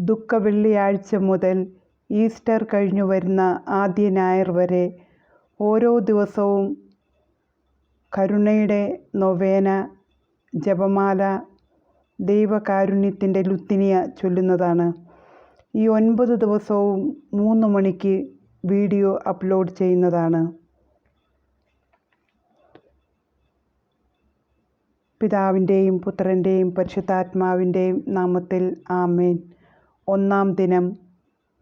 ദുഃഖവെള്ളിയാഴ്ച മുതൽ ഈസ്റ്റർ കഴിഞ്ഞു വരുന്ന ആദ്യ ഞായർ വരെ ഓരോ ദിവസവും കരുണയുടെ നൊവേന ജപമാല ദൈവകാരുണ്യത്തിന്റെ ലുത്തിനിയ ചൊല്ലുന്നതാണ്. ഈ ഒൻപത് ദിവസവും മൂന്ന് മണിക്ക് വീഡിയോ അപ്ലോഡ് ചെയ്യുന്നതാണ്. പിതാവിന്റെയും പുത്രന്റെയും പരിശുദ്ധാത്മാവിന്റെയും നാമത്തിൽ ആമേൻ. ഒന്നാം ദിനം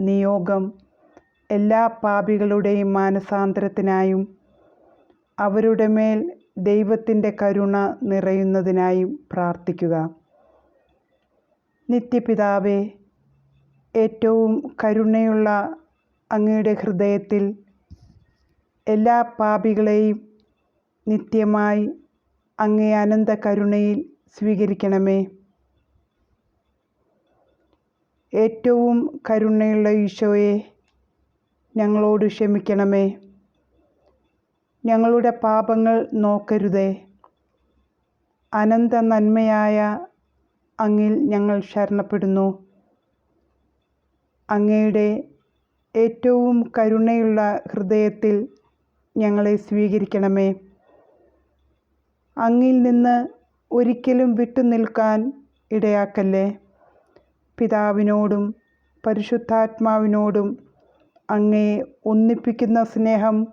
നിയോഗം എല്ലാ പാപികളുടെയും മാനസാന്തരത്തിനായും അവരുടെ മേൽ ദൈവത്തിന്റെ കരുണ നിറയുന്നതിനായും പ്രാർത്ഥിക്കുക. നിത്യപിതാവേ ഏറ്റവും കരുണയുള്ള അങ്ങയുടെ ഹൃദയത്തിൽ എല്ലാ പാപികളെയും നിത്യമായി അങ്ങേ അനന്ത കരുണയിൽ സ്വീകരിക്കണമേ. ഏറ്റവും കരുണയുള്ള ഈശോയെ ഞങ്ങളോട് ക്ഷമിക്കണമേ. ഞങ്ങളുടെ പാപങ്ങൾ നോക്കരുതേ. അനന്ത നന്മയായ അങ്ങിൽ ഞങ്ങൾ ശരണപ്പെടുന്നു. അങ്ങയുടെ ഏറ്റവും കരുണയുള്ള ഹൃദയത്തിൽ ഞങ്ങളെ സ്വീകരിക്കണമേ. അങ്ങിൽ നിന്ന് ഒരിക്കലും വിട്ടുനിൽക്കാൻ ഇടയാക്കല്ലേ? പിതാവിനോടും പരിശുദ്ധാത്മാവിനോടും അങ്ങേ ഒന്നിപ്പിക്കുന്ന സ്നേഹം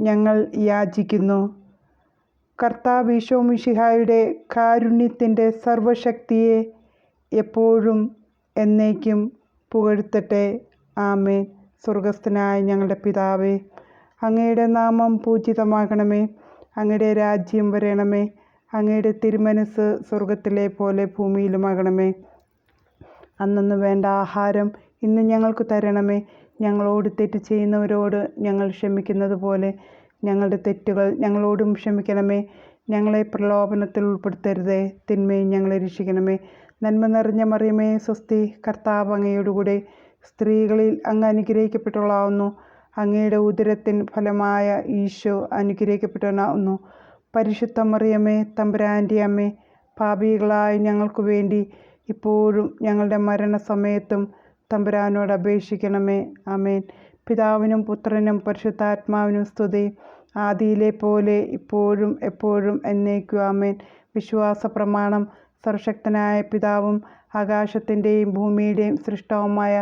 ഞങ്ങൾ യാചിക്കുന്നു. കർത്താവ് ഈശോമിഷിഹായുടെ കാരുണ്യത്തിന്റെ സർവശക്തിയെ എപ്പോഴും എന്നേക്കും പുകഴ്ത്തട്ടെ. ആമേൻ. സ്വർഗസ്ഥനായ ഞങ്ങളുടെ പിതാവേ അങ്ങയുടെ നാമം പൂജിതമാകണമേ. അങ്ങയുടെ രാജ്യം വരണമേ. അങ്ങയുടെ തിരുമനസ് സ്വർഗത്തിലെ പോലെ ഭൂമിയിലുമാകണമേ. അന്നന്ന് വേണ്ട ആഹാരം ഇന്ന് ഞങ്ങൾക്ക് തരണമേ. ഞങ്ങളോട് തെറ്റ് ചെയ്യുന്നവരോട് ഞങ്ങൾ ക്ഷമിക്കുന്നത് പോലെ ഞങ്ങളുടെ തെറ്റുകൾ ഞങ്ങളോടും ക്ഷമിക്കണമേ. ഞങ്ങളെ പ്രലോഭനത്തിൽ ഉൾപ്പെടുത്തരുതേ. തിന്മയും ഞങ്ങളെ രക്ഷിക്കണമേ. നന്മ നിറഞ്ഞ മറിയമേ സ്വസ്തി കർത്താവ് അങ്ങയോടുകൂടെ സ്ത്രീകളിൽ അങ്ങ് അനുഗ്രഹിക്കപ്പെട്ടവളാവുന്നു. അങ്ങയുടെ ഉദരത്തിൻ ഫലമായ ഈശോ അനുഗ്രഹിക്കപ്പെട്ടവനാവുന്നു. പരിശുദ്ധ മറിയമ്മേ തമ്പുരാന്റെ അമ്മേ പാപികളായ ഞങ്ങൾക്ക് വേണ്ടി ഇപ്പോഴും ഞങ്ങളുടെ മരണസമയത്തും തമ്പുരാനോട് അപേക്ഷിക്കണമേ. ആമേൻ. പിതാവിനും പുത്രനും പരിശുദ്ധാത്മാവിനും സ്തുതി. ആദിയിലെ പോലെ ഇപ്പോഴും എപ്പോഴും എന്നേക്കും ആമേൻ. വിശ്വാസ പ്രമാണം സർവശക്തനായ പിതാവും ആകാശത്തിന്റെയും ഭൂമിയുടെയും സൃഷ്ടവുമായ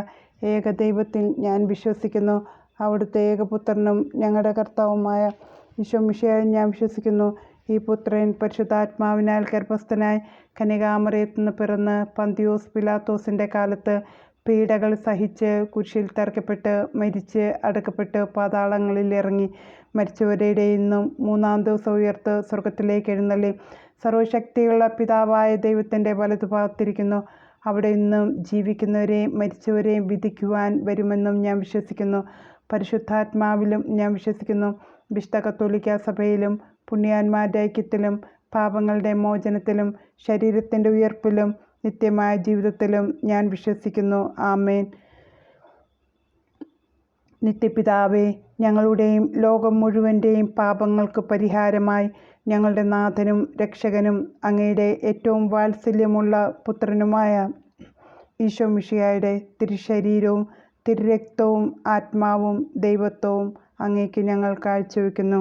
ഏകദൈവത്തിൽ ഞാൻ വിശ്വസിക്കുന്നു. അവിടുത്തെ ഏകപുത്രനും ഞങ്ങളുടെ കർത്താവുമായ ഈശോമിഷയായി ഞാൻ വിശ്വസിക്കുന്നു. ഈ പുത്രൻ പരിശുദ്ധാത്മാവിനാൽ ഗർഭസ്ഥനായി കനികാമറിയത്തു നിന്ന് പിറന്ന് പന്തിയോസ് പിലാത്തോസിന്റെ കാലത്ത് പീഡകൾ സഹിച്ച് കുരിശിൽ തറക്കപ്പെട്ട് മരിച്ച് അടക്കപ്പെട്ട് പാതാളങ്ങളിൽ ഇറങ്ങി മരിച്ചവരുടെ ഇന്നും മൂന്നാം ദിവസം ഉയർത്ത് സ്വർഗത്തിലേക്ക് എഴുന്നള്ളി. സർവശക്തിയുള്ള പിതാവായ ദൈവത്തിന്റെ വലതുഭാഗത്തിരിക്കുന്നു. അവിടെ ഇന്നും ജീവിക്കുന്നവരെയും മരിച്ചവരെയും വിധിക്കുവാൻ വരുമെന്നും ഞാൻ വിശ്വസിക്കുന്നു. പരിശുദ്ധാത്മാവിലും ഞാൻ വിശ്വസിക്കുന്നു. വിശുദ്ധ കത്തോലിക്ക സഭയിലും പുണ്യാന്മാരുടെ ഐക്യത്തിലും പാപങ്ങളുടെ മോചനത്തിലും ശരീരത്തിന്റെ ഉയർപ്പിലും നിത്യമായ ജീവിതത്തിലും ഞാൻ വിശ്വസിക്കുന്നു. ആമേൻ. നിത്യപിതാവേ ഞങ്ങളുടെയും ലോകം മുഴുവന്റെയും പാപങ്ങൾക്ക് പരിഹാരമായി ഞങ്ങളുടെ നാഥനും രക്ഷകനും അങ്ങയുടെ ഏറ്റവും വാത്സല്യമുള്ള പുത്രനുമായ ഈശോ മിഷിയായുടെ തിരുശരീരവും തിരുരക്തവും ആത്മാവും ദൈവത്വവും അങ്ങേക്ക് ഞങ്ങൾ കാഴ്ചവെക്കുന്നു.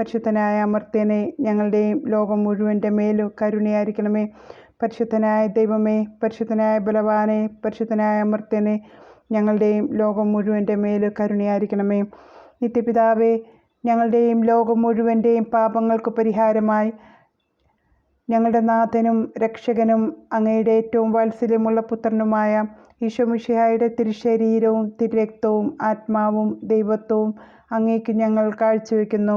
പരിശുദ്ധനായ അമർത്യനെ ഞങ്ങളുടെയും ലോകം മുഴുവന്റെ മേലും കരുണയായിരിക്കണമേ. പരിശുദ്ധനായ ദൈവമേ പരിശുദ്ധനായ ബലവാനെ പരിശുദ്ധനായ അമർത്യനെ ഞങ്ങളുടെയും ലോകം മുഴുവന്റെ മേലും കരുണയായിരിക്കണമേ. നിത്യപിതാവേ ഞങ്ങളുടെയും ലോകം മുഴുവന്റെയും പാപങ്ങൾക്ക് പരിഹാരമായി ഞങ്ങളുടെ നാഥനും രക്ഷകനും അങ്ങയുടെ ഏറ്റവും വാത്സല്യമുള്ള പുത്രനുമായ ഈശോമിഷിഹായുടെ തിരുശരീരവും തിരുരക്തവും ആത്മാവും ദൈവത്വവും അങ്ങേക്ക് ഞങ്ങൾ കാഴ്ചവെക്കുന്നു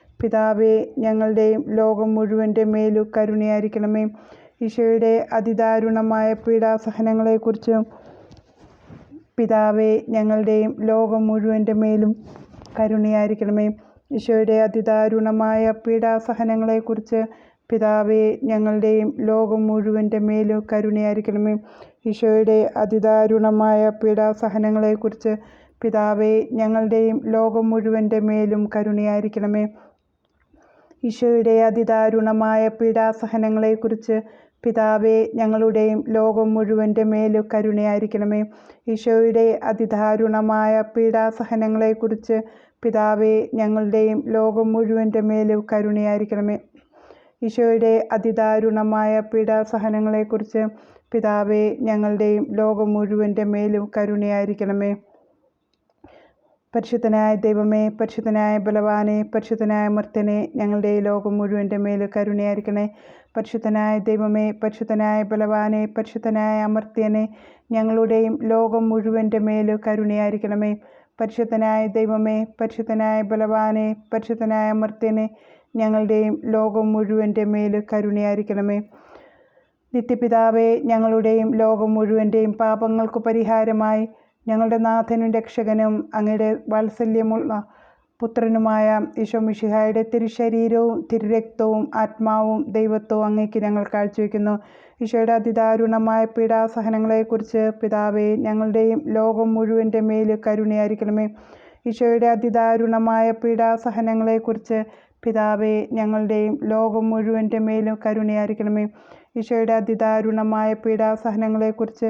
പിതാവേ ഞങ്ങളുടെയും ലോകം മുഴുവന്റെ മേലു കരുണയായിരിക്കണമേ. ഈശോയുടെ അതിദാരുണമായ പീഡാസഹനങ്ങളെക്കുറിച്ചും പിതാവേ ഞങ്ങളുടെയും ലോകം മുഴുവന്റെ മേലും കരുണയായിരിക്കണമേ. ഈശോയുടെ അതിദാരുണമായ പീഡാസഹനങ്ങളെക്കുറിച്ച് പിതാവേ ഞങ്ങളുടെയും ലോകം മുഴുവന്റെ മേലു കരുണയായിരിക്കണമേ. ഈശോയുടെ അതിദാരുണമായ പീഡാസഹനങ്ങളെക്കുറിച്ച് പിതാവേ ഞങ്ങളുടെയും ലോകം മുഴുവന്റെ മേലും കരുണയായിരിക്കണമേ. ഈശോയുടെ അതിദാരുണമായ പീഡാസഹനങ്ങളെക്കുറിച്ച് പിതാവേ ഞങ്ങളുടെയും ലോകം മുഴുവന്റെ മേലും കരുണയായിരിക്കണമേ. ഈശോയുടെ അതിദാരുണമായ പീഡാസഹനങ്ങളെക്കുറിച്ച് പിതാവേ ഞങ്ങളുടെയും ലോകം മുഴുവന്റെ മേലും കരുണയായിരിക്കണമേ. ഈശോയുടെ അതിദാരുണമായ പീഡാസഹനങ്ങളെക്കുറിച്ച് പിതാവേ ഞങ്ങളുടെയും ലോകം മുഴുവന്റെ മേലും കരുണയായിരിക്കണമേ. പരിശുദ്ധനായ ദൈവമേ പരിശുദ്ധനായ ബലവാനെ പരിശുദ്ധനായ മർത്തനെ ഞങ്ങളുടെ ഈ ലോകം മുഴുവന്റെ മേൽ കരുണയായിരിക്കണേ. പരിശുദ്ധനായ ദൈവമേ പരിശുദ്ധനായ ബലവാനെ പരിശുദ്ധനായ അമർത്യനെ ഞങ്ങളുടെയും ലോകം മുഴുവന്റെ മേൽ കരുണയായിരിക്കണമേ. പരിശുദ്ധനായ ദൈവമേ പരിശുദ്ധനായ ബലവാനെ പരിശുദ്ധനായ അമർത്യനെ ഞങ്ങളുടെയും ലോകം മുഴുവന്റെ മേൽ കരുണയായിരിക്കണമേ. നിത്യപിതാവേ ഞങ്ങളുടെയും ലോകം മുഴുവന്റെയും പാപങ്ങൾക്കു പരിഹാരമായി ഞങ്ങളുടെ നാഥനും രക്ഷകനും അങ്ങയുടെ വാത്സല്യമുള്ള പുത്രനുമായ ഈശോ ഈശോമിഷിഹായുടെ തിരുശരീരവും തിരുരക്തവും ആത്മാവും ദൈവത്വവും അങ്ങേക്ക് ഞങ്ങൾ കാഴ്ചവെക്കുന്നു. ഈശോയുടെ അതിദാരുണമായ പീഡാസഹനങ്ങളെക്കുറിച്ച് പിതാവേ ഞങ്ങളുടെയും ലോകം മുഴുവന്റെ മേൽ കരുണയായിരിക്കണമേ. ഈശോയുടെ അതിദാരുണമായ പീഡാസഹനങ്ങളെക്കുറിച്ച് പിതാവേ ഞങ്ങളുടെയും ലോകം മുഴുവന്റെ മേലും കരുണയായിരിക്കണമേ. ഈശോയുടെ അതിദാരുണമായ പീഡാസഹനങ്ങളെക്കുറിച്ച്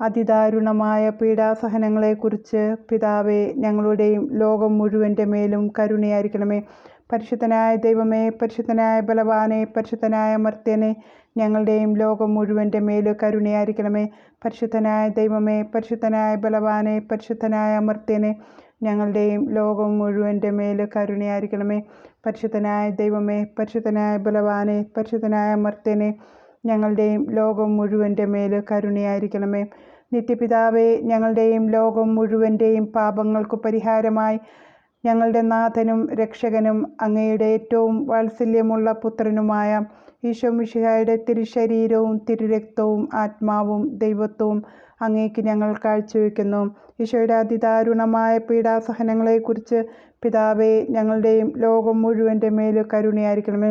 അതിദാരുണമായ പീഡാസഹനങ്ങളെക്കുറിച്ച് പിതാവെ ഞങ്ങളുടെയും ലോകം മുഴുവന്റെ മേലും കരുണയായിരിക്കണമേ. പരിശുദ്ധനായ ദൈവമേ പരിശുദ്ധനായ ബലവാനെ പരിശുദ്ധനായ മർത്യനെ ഞങ്ങളുടെയും ലോകം മുഴുവന്റെ മേലും കരുണയായിരിക്കണമേ. പരിശുദ്ധനായ ദൈവമേ പരിശുദ്ധനായ ബലവാനെ പരിശുദ്ധനായ മർത്യനെ ഞങ്ങളുടെയും ലോകം മുഴുവന്റെ മേൽ കരുണയായിരിക്കണമേ. പരിശുദ്ധനായ ദൈവമേ പരിശുദ്ധനായ ബലവാനെ പരിശുദ്ധനായ മർത്യനെ ഞങ്ങളുടെയും ലോകം മുഴുവന്റെ മേൽ കരുണയായിരിക്കണമേ. നിത്യപിതാവേ ഞങ്ങളുടെയും ലോകം മുഴുവന്റെയും പാപങ്ങൾക്കു പരിഹാരമായി. ഞങ്ങളുടെ നാഥനും രക്ഷകനും അങ്ങയുടെ ഏറ്റവും വാത്സല്യമുള്ള പുത്രനുമായ ഈശോ മിശിഹായുടെ തിരുശരീരവും തിരുരക്തവും ആത്മാവും ദൈവത്വവും അങ്ങേക്ക് ഞങ്ങൾ കാഴ്ചവെക്കുന്നു ഈശോയുടെ അതിദാരുണമായ പീഡാസഹനങ്ങളെക്കുറിച്ച് പിതാവേ ഞങ്ങളുടെയും ലോകം മുഴുവന്റെ മേൽ കരുണയായിരിക്കണമേ.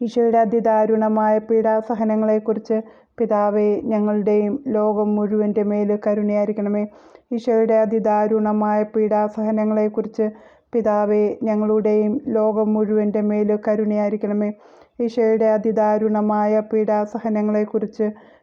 ഈശോയുടെ അതിദാരുണമായ പീഡാസഹനങ്ങളെക്കുറിച്ച് പിതാവേ ഞങ്ങളുടെയും ലോകം മുഴുവന്റെ മേൽ കരുണയായിരിക്കണമേ. ഈശോയുടെ അതിദാരുണമായ പീഡാസഹനങ്ങളെക്കുറിച്ച് പിതാവേ ഞങ്ങളുടെയും ലോകം മുഴുവന്റെ മേൽ കരുണയായിരിക്കണമേ. ഈശോയുടെ അതിദാരുണമായ പീഡാസഹനങ്ങളെക്കുറിച്ച്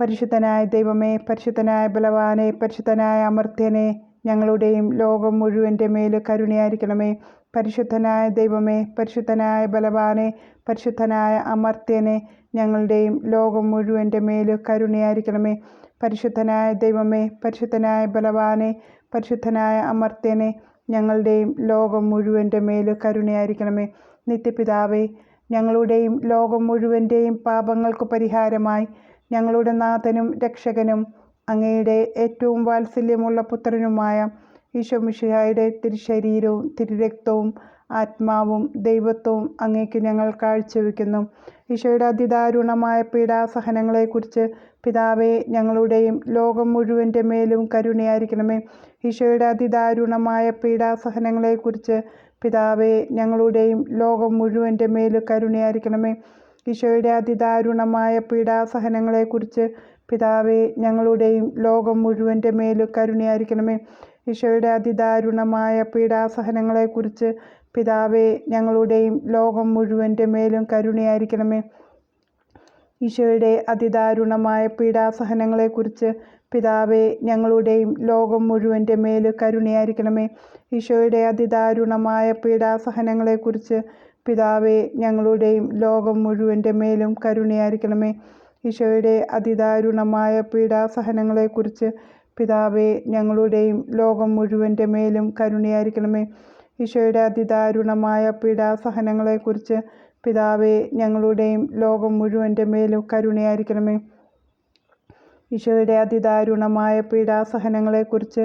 പരിശുദ്ധനായ ദൈവമേ പരിശുദ്ധനായ ബലവാനെ പരിശുദ്ധനായ അമർത്യനെ ഞങ്ങളുടെയും ലോകം മുഴുവന്റെ മേൽ കരുണയായിരിക്കണമേ. പരിശുദ്ധനായ ദൈവമേ പരിശുദ്ധനായ ബലവാനെ പരിശുദ്ധനായ അമർത്യനെ ഞങ്ങളുടെയും ലോകം മുഴുവന്റെ മേൽ കരുണയായിരിക്കണമേ. പരിശുദ്ധനായ ദൈവമേ പരിശുദ്ധനായ ബലവാനെ പരിശുദ്ധനായ അമർത്യനെ ഞങ്ങളുടെയും ലോകം മുഴുവന്റെ മേൽ കരുണയായിരിക്കണമേ. നിത്യപിതാവേ ഞങ്ങളുടെയും ലോകം മുഴുവന്റെയും പാപങ്ങൾക്ക് പരിഹാരമായി ഞങ്ങളുടെ നാഥനും രക്ഷകനും അങ്ങയുടെ ഏറ്റവും വാത്സല്യമുള്ള പുത്രനുമായ ഈശോ മിശിഹായുടെ തിരുശരീരവും തിരുരക്തവും ആത്മാവും ദൈവത്വവും അങ്ങേക്ക് ഞങ്ങൾ കാഴ്ചവെക്കുന്നു. ഈശോയുടെ അതിദാരുണമായ പീഡാസഹനങ്ങളെക്കുറിച്ച് പിതാവെ ഞങ്ങളുടെയും ലോകം മുഴുവന്റെ മേലും കരുണയായിരിക്കണമേ. ഈശോയുടെ അതിദാരുണമായ പീഡാസഹനങ്ങളെക്കുറിച്ച് പിതാവെ ഞങ്ങളുടെയും ലോകം മുഴുവന്റെ മേലും കരുണയായിരിക്കണമേ. ഈശോയുടെ അതിദാരുണമായ പീഡാസഹനങ്ങളെക്കുറിച്ച് പിതാവെ ഞങ്ങളുടെയും ലോകം മുഴുവന്റെ മേലും കരുണയായിരിക്കണമേ. ഈശോയുടെ അതിദാരുണമായ പീഡാസഹനങ്ങളെക്കുറിച്ച് പിതാവെ ഞങ്ങളുടെയും ലോകം മുഴുവന്റെ മേലും കരുണയായിരിക്കണമേ. ഈശോയുടെ അതിദാരുണമായ പീഡാസഹനങ്ങളെക്കുറിച്ച് പിതാവെ ഞങ്ങളുടെയും ലോകം മുഴുവന്റെ മേലും കരുണയായിരിക്കണമേ. ഈശോയുടെ അതിദാരുണമായ പീഡാസഹനങ്ങളെക്കുറിച്ച് പിതാവേ ഞങ്ങളുടെയും ലോകം മുഴുവന്റെ മേലും കരുണയായിരിക്കണമേ. ഈശോയുടെ അതിദാരുണമായ പീഡാസഹനങ്ങളെക്കുറിച്ച് പിതാവേ ഞങ്ങളുടെയും ലോകം മുഴുവന്റെ മേലും കരുണയായിരിക്കണമേ. ഈശോയുടെ അതിദാരുണമായ പീഡാസഹനങ്ങളെക്കുറിച്ച് പിതാവേ ഞങ്ങളുടെയും ലോകം മുഴുവന്റെ മേലും കരുണയായിരിക്കണമേ. ഈശോയുടെ അതിദാരുണമായ പീഡാസഹനങ്ങളെക്കുറിച്ച്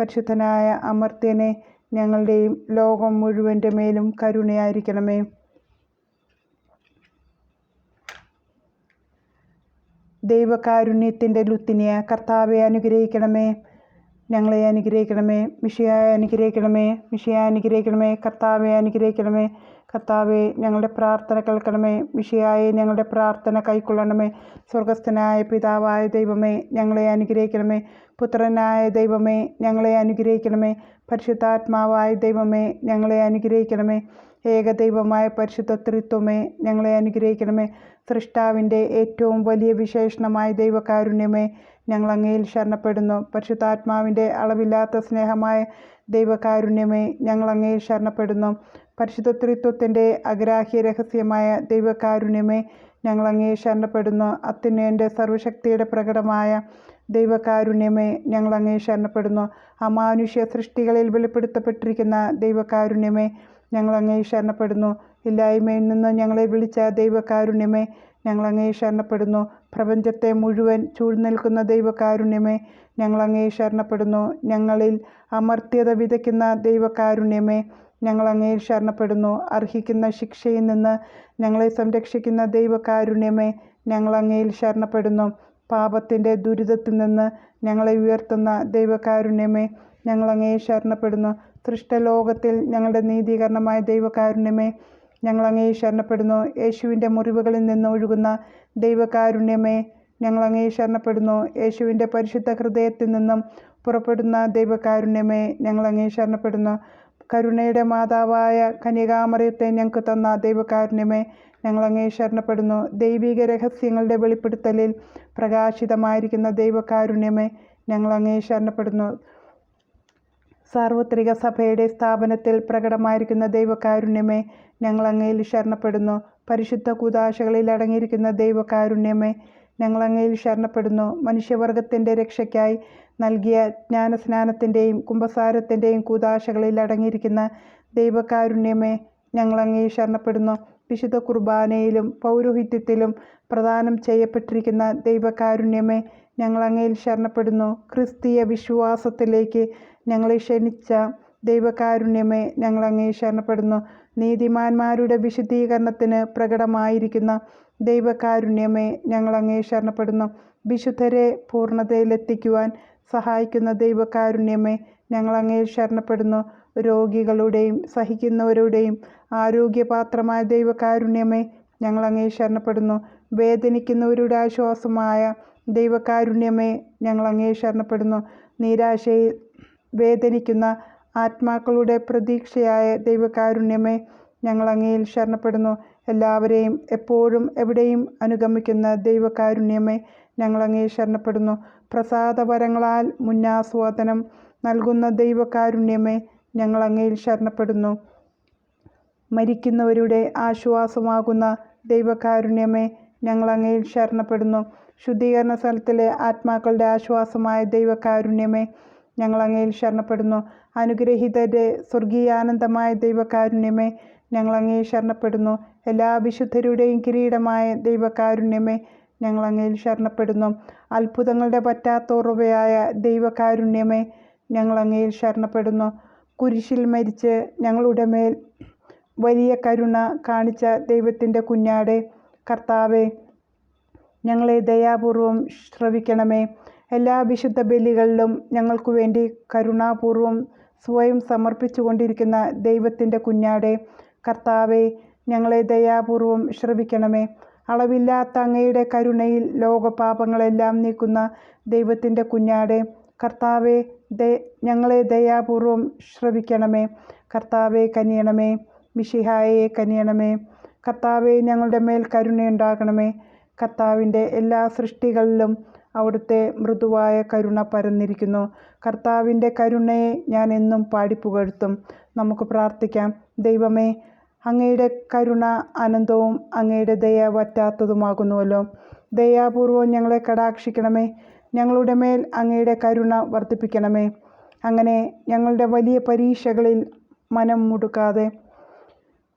പരിശുദ്ധനായ അമർത്യനെ ഞങ്ങളുടെയും ലോകം മുഴുവന്റെ മേലും കരുണയായിരിക്കണമേ. ദൈവകാരുണ്യത്തിന്റെ ലുത്തിനിയ കർത്താവെ അനുഗ്രഹിക്കണമേ. ഞങ്ങളെ അനുഗ്രഹിക്കണമേ മിഷിയായ അനുഗ്രഹിക്കണമേ മിഷിയായ അനുഗ്രഹിക്കണമേ കർത്താവെ അനുഗ്രഹിക്കണമേ കർത്താവെ ഞങ്ങളുടെ പ്രാർത്ഥന കേൾക്കണമേ മിഷിയായി ഞങ്ങളുടെ പ്രാർത്ഥന കൈക്കൊള്ളണമേ. സ്വർഗസ്ഥനായ പിതാവായ ദൈവമേ ഞങ്ങളെ അനുഗ്രഹിക്കണമേ. പുത്രനായ ദൈവമേ ഞങ്ങളെ അനുഗ്രഹിക്കണമേ. പരിശുദ്ധാത്മാവായ ദൈവമേ ഞങ്ങളെ അനുഗ്രഹിക്കണമേ. ഏകദൈവമായ പരിശുദ്ധ ത്രിത്വമേ ഞങ്ങളെ അനുഗ്രഹിക്കണമേ. സൃഷ്ടാവിന്റെ ഏറ്റവും വലിയ വിശേഷണമായ ദൈവകാരുണ്യമേ ഞങ്ങൾ അങ്ങയിൽ ശരണപ്പെടുന്നു. പരിശുദ്ധാത്മാവിന്റെ അളവില്ലാത്ത സ്നേഹമായ ദൈവകാരുണ്യമേ ഞങ്ങൾ അങ്ങയിൽ ശരണപ്പെടുന്നു. പരിശുദ്ധ ത്രിത്വത്തിന്റെ അഗ്രാഹ്യ രഹസ്യമായ ദൈവകാരുണ്യമേ ഞങ്ങൾ അങ്ങേ ശരണപ്പെടുന്നു. അത്യുന്നയന്റെ സർവശക്തിയുടെ പ്രകടമായ ദൈവകാരുണ്യമേ ഞങ്ങൾ അങ്ങേ ശരണപ്പെടുന്നു. അമാനുഷ്യ സൃഷ്ടികളിൽ വെളിപ്പെടുത്തപ്പെട്ടിരിക്കുന്ന ദൈവകാരുണ്യമേ ഞങ്ങൾ അങ്ങേ ശരണപ്പെടുന്നു. ഇല്ലായ്മയിൽ നിന്ന് ഞങ്ങളെ വിളിച്ച ദൈവകാരുണ്യമേ ഞങ്ങൾ അങ്ങേ ശരണപ്പെടുന്നു. പ്രപഞ്ചത്തെ മുഴുവൻ ചൂഴ്ന്നിൽക്കുന്ന ദൈവകാരുണ്യമേ ഞങ്ങൾ അങ്ങേ ശരണപ്പെടുന്നു. ഞങ്ങളിൽ അമർത്യത വിതയ്ക്കുന്ന ദൈവകാരുണ്യമേ ഞങ്ങൾ അങ്ങയിൽ ശരണപ്പെടുന്നു. അർഹിക്കുന്ന ശിക്ഷയിൽ നിന്ന് ഞങ്ങളെ സംരക്ഷിക്കുന്ന ദൈവകാരുണ്യമേ ഞങ്ങൾ അങ്ങയിൽ ശരണപ്പെടുന്നു. പാപത്തിന്റെ ദുരിതത്തിൽ നിന്ന് ഞങ്ങളെ ഉയർത്തുന്ന ദൈവകാരുണ്യമേ ഞങ്ങൾ അങ്ങേ ശരണപ്പെടുന്നു. സൃഷ്ടലോകത്തിൽ ഞങ്ങളുടെ നീതീകരണമായ ദൈവകാരുണ്യമേ ഞങ്ങൾ അങ്ങേ ശരണപ്പെടുന്നു. യേശുവിന്റെ മുറിവുകളിൽ നിന്ന് ഒഴുകുന്ന ദൈവകാരുണ്യമേ ഞങ്ങൾ അങ്ങേ ശരണപ്പെടുന്നു. യേശുവിന്റെ പരിശുദ്ധ ഹൃദയത്തിൽ നിന്നും പുറപ്പെടുന്ന ദൈവകാരുണ്യമേ ഞങ്ങൾ അങ്ങേ ശരണപ്പെടുന്നു. കരുണയുടെ മാതാവായ കനികാമറിയത്തെ ഞങ്ങൾക്ക് തന്ന ദൈവകാരുണ്യമേ ഞങ്ങൾ അങ്ങേ ശരണപ്പെടുന്നു. ദൈവിക രഹസ്യങ്ങളുടെ വെളിപ്പെടുത്തലിൽ പ്രകാശിതമായിരിക്കുന്ന ദൈവകാരുണ്യമേ ഞങ്ങൾ അങ്ങേ ശരണപ്പെടുന്നു. സാർവത്രിക സഭയുടെ സ്ഥാപനത്തിൽ പ്രകടമായിരിക്കുന്ന ദൈവകാരുണ്യമേ ഞങ്ങൾ അങ്ങയിൽ ശരണപ്പെടുന്നു. പരിശുദ്ധ കൂതാശകളിൽ അടങ്ങിയിരിക്കുന്ന ദൈവകാരുണ്യമേ ഞങ്ങൾ അങ്ങയിൽ ശരണപ്പെടുന്നു. മനുഷ്യവർഗത്തിന്റെ രക്ഷയ്ക്കായി നൽകിയ ജ്ഞാനസ്നാനത്തിന്റെയും കുംഭസാരത്തിന്റെയും കൂതാശകളിൽ അടങ്ങിയിരിക്കുന്ന ദൈവകാരുണ്യമേ ഞങ്ങൾ അങ്ങയിൽ ശരണപ്പെടുന്നു. വിശുദ്ധ കുർബാനയിലും പൗരോഹിത്യത്തിലും പ്രദാനം ചെയ്യപ്പെട്ടിരിക്കുന്ന ദൈവകാരുണ്യമേ ഞങ്ങൾ അങ്ങയിൽ ശരണപ്പെടുന്നു. ക്രിസ്തീയ വിശ്വാസത്തിലേക്ക് ഞങ്ങളെ ക്ഷണിച്ച ദൈവകാരുണ്യമേ ഞങ്ങൾ അങ്ങേ ശരണപ്പെടുന്നു. നീതിമാന്മാരുടെ വിശുദ്ധീകരണത്തിന് പ്രകടമായിരിക്കുന്ന ദൈവകാരുണ്യമേ ഞങ്ങൾ അങ്ങേ ശരണപ്പെടുന്നു. വിശുദ്ധരെ പൂർണതയിലെത്തിക്കുവാൻ സഹായിക്കുന്ന ദൈവകാരുണ്യമേ ഞങ്ങൾ അങ്ങേ ശരണപ്പെടുന്നു. രോഗികളുടെയും സഹിക്കുന്നവരുടെയും ആരോഗ്യപാത്രമായ ദൈവകാരുണ്യമേ ഞങ്ങൾ അങ്ങേ ശരണപ്പെടുന്നു. വേദനിക്കുന്നവരുടെ ആശ്വാസമായ ദൈവകാരുണ്യമേ ഞങ്ങൾ അങ്ങേ ശരണപ്പെടുന്നു. നിരാശയിൽ വേദനിക്കുന്ന ആത്മാക്കളുടെ പ്രതീക്ഷയായ ദൈവകാരുണ്യമേ ഞങ്ങൾ അങ്ങയിൽ ശരണപ്പെടുന്നു. എല്ലാവരെയും എപ്പോഴും എവിടെയും അനുഗമിക്കുന്ന ദൈവകാരുണ്യമേ ഞങ്ങൾ അങ്ങേ ശരണപ്പെടുന്നു. പ്രസാദവരങ്ങളാൽ മുന്നാസ്വാദനം നൽകുന്ന ദൈവകാരുണ്യമേ ഞങ്ങൾ അങ്ങയിൽ ശരണപ്പെടുന്നു. മരിക്കുന്നവരുടെ ആശ്വാസമാകുന്ന ദൈവകാരുണ്യമേ ഞങ്ങൾ അങ്ങയിൽ ശരണപ്പെടുന്നു. ശുദ്ധീകരണ സ്ഥലത്തിലെ ആത്മാക്കളുടെ ആശ്വാസമായ ദൈവകാരുണ്യമേ ഞങ്ങൾ അങ്ങയിൽ ശരണപ്പെടുന്നു. അനുഗ്രഹിതരെ സ്വർഗീയാനന്ദമായ ദൈവകാരുണ്യമേ ഞങ്ങൾ അങ്ങയിൽ ശരണപ്പെടുന്നു. എല്ലാ വിശുദ്ധരുടെയും കിരീടമായ ദൈവകാരുണ്യമേ ഞങ്ങൾ അങ്ങയിൽ ശരണപ്പെടുന്നു. അത്ഭുതങ്ങളുടെ പറ്റാത്ത ഉറവയായ ദൈവകാരുണ്യമേ ഞങ്ങൾ അങ്ങയിൽ ശരണപ്പെടുന്നു. കുരിശിൽ മരിച്ച് ഞങ്ങളുടെ മേൽ വലിയ കരുണ കാണിച്ച ദൈവത്തിന്റെ കുഞ്ഞാടെ കർത്താവെ ഞങ്ങളെ ദയാപൂർവം ശ്രവിക്കണമേ. എല്ലാ വിശുദ്ധ ബലികളിലും ഞങ്ങൾക്ക് വേണ്ടി കരുണാപൂർവം സ്വയം സമർപ്പിച്ചുകൊണ്ടിരിക്കുന്ന ദൈവത്തിന്റെ കുഞ്ഞാടെ കർത്താവെ ഞങ്ങളെ ദയാപൂർവം ശ്രവിക്കണമേ. അളവില്ലാത്ത അങ്ങയുടെ കരുണയിൽ ലോകപാപങ്ങളെല്ലാം നീക്കുന്ന ദൈവത്തിന്റെ കുഞ്ഞാടെ കർത്താവെ ഞങ്ങളെ ദയാപൂർവം ശ്രവിക്കണമേ. കർത്താവെ കനിയണമേ. മിഷിഹായെ കനിയണമേ. കർത്താവെ ഞങ്ങളുടെ മേൽ കരുണയുണ്ടാകണമേ. കർത്താവിന്റെ എല്ലാ സൃഷ്ടികളിലും അവിടുത്തെ മൃദുവായ കരുണ പരന്നിരിക്കുന്നു. കർത്താവിന്റെ കരുണയെ ഞാൻ എന്നും പാടിപ്പുകഴ്ത്തും നമുക്ക് പ്രാർത്ഥിക്കാം. ദൈവമേ അങ്ങയുടെ കരുണ അനന്തവും അങ്ങയുടെ ദയ വറ്റാത്തതുമാകുന്നുവല്ലോ. ദയാപൂർവം ഞങ്ങളെ കടാക്ഷിക്കണമേ. ഞങ്ങളുടെ മേൽ അങ്ങയുടെ കരുണ വർദ്ധിപ്പിക്കണമേ. അങ്ങനെ ഞങ്ങളുടെ വലിയ പരീക്ഷകളിൽ മനം മുടുക്കാതെ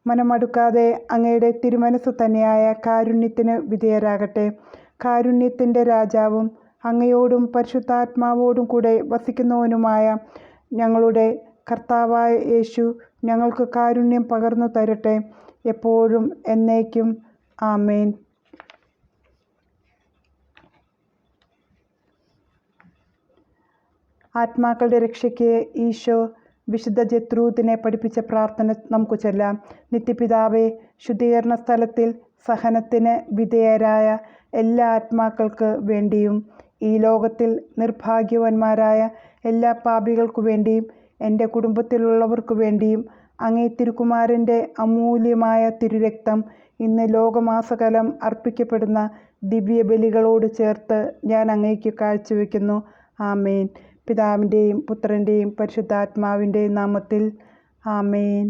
മനമടുക്കാതെ അങ്ങയുടെ തിരുമനസ് തന്നെയായ കാരുണ്യത്തിന് വിധേയരാകട്ടെ. കാരുണ്യത്തിന്റെ രാജാവും അങ്ങയോടും പരിശുദ്ധാത്മാവോടും കൂടെ വസിക്കുന്നവനുമായ ഞങ്ങളുടെ കർത്താവായ യേശു ഞങ്ങൾക്ക് കാരുണ്യം പകർന്നു തരട്ടെ എപ്പോഴും എന്നേക്കും. ആമേൻ. ആത്മാക്കളുടെ രക്ഷയ്ക്ക് ഈശോ വിശുദ്ധ ജത്രൂത്തിനെ പഠിപ്പിച്ച പ്രാർത്ഥന നമുക്ക് ചൊല്ലാം. നിത്യപിതാവെ ശുദ്ധീകരണ സ്ഥലത്തിൽ സഹനത്തിന് വിധേയരായ എല്ലാ ആത്മാക്കൾക്ക് വേണ്ടിയും ഈ ലോകത്തിൽ നിർഭാഗ്യവാന്മാരായ എല്ലാ പാപികൾക്കു വേണ്ടിയും എന്റെ കുടുംബത്തിലുള്ളവർക്കു വേണ്ടിയും അങ്ങേ തിരുക്കുമാരന്റെ അമൂല്യമായ തിരുരക്തം ഇന്ന് ലോകമാസകലം അർപ്പിക്കപ്പെടുന്ന ദിവ്യബലികളോട് ചേർത്ത് ഞാൻ അങ്ങേക്ക് കാഴ്ചവെക്കുന്നു ആമേൻ. പിതാവിന്റെയും പുത്രന്റെയും പരിശുദ്ധാത്മാവിന്റെയും നാമത്തിൽ ആമേൻ.